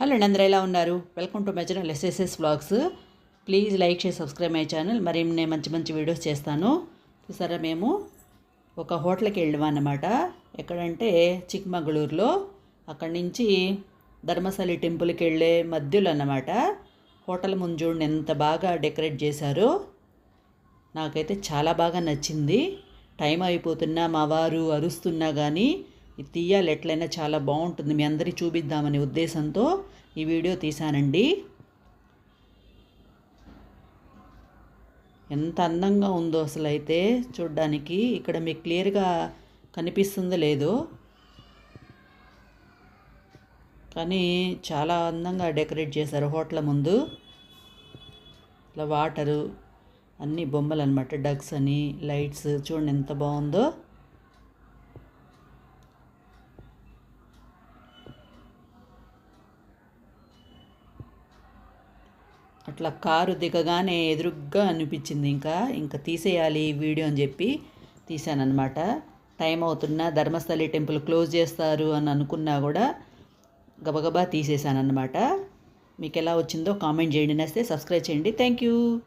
Hello అండి అందరూ ఎలా ఉన్నారు? Welcome to my channel SSS blogs please like చేసి సబ్స్క్రైబ్ మై ఛానల్ మరి నేను మంచి మంచి వీడియోస్ చేస్తాను. చూసారా మేము? ఒక హోటల్కి వెళ్ళాం అన్నమాట. ఎక్కడంటే చిక్మగళూరులో. అక్కడి నుంచి ధర్మశాలి టెంపుల్కి వెళ్ళే మధ్యలో అన్నమాట. హోటల్ ముందు ఎంత బాగా డెకరేట్ చేశారో. నాకైతే చాలా బాగా నచ్చింది. టైం అయిపోతున్నా మా వారు అరుస్తున్నా కానీ తీయాలి ఎట్లయినా చాలా బాగుంటుంది. మీ అందరికీ చూపిద్దామనే ఉద్దేశంతో ఈ వీడియో తీశానండి. ఎంత అందంగా ఉందో అసలు అయితే చూడ్డానికి. ఇక్కడ మీకు క్లియర్గా కనిపిస్తుందో లేదో. కానీ చాలా అందంగా డెకరేట్ చేశారు హోటల్ ముందు. ఇట్లా వాటరు అన్ని బొమ్మలు అనమాట డగ్స్ అని లైట్స్ చూడండి ఎంత బాగుందో. అట్లా కారు దిగగానే ఎదురుగ్గా అనిపించింది ఇంకా. ఇంకా తీసేయాలి ఈ వీడియో అని చెప్పి తీశానమాట టైం అవుతున్నా ధర్మస్థలి టెంపుల్ క్లోజ్ చేస్తారు అని అనుకున్నా కూడా గబగబా తీసేశానమాట మీకు ఎలా వచ్చిందో కామెంట్ చేయండి. నేస్తే సబ్స్క్రైబ్ చేయండి. Thank you.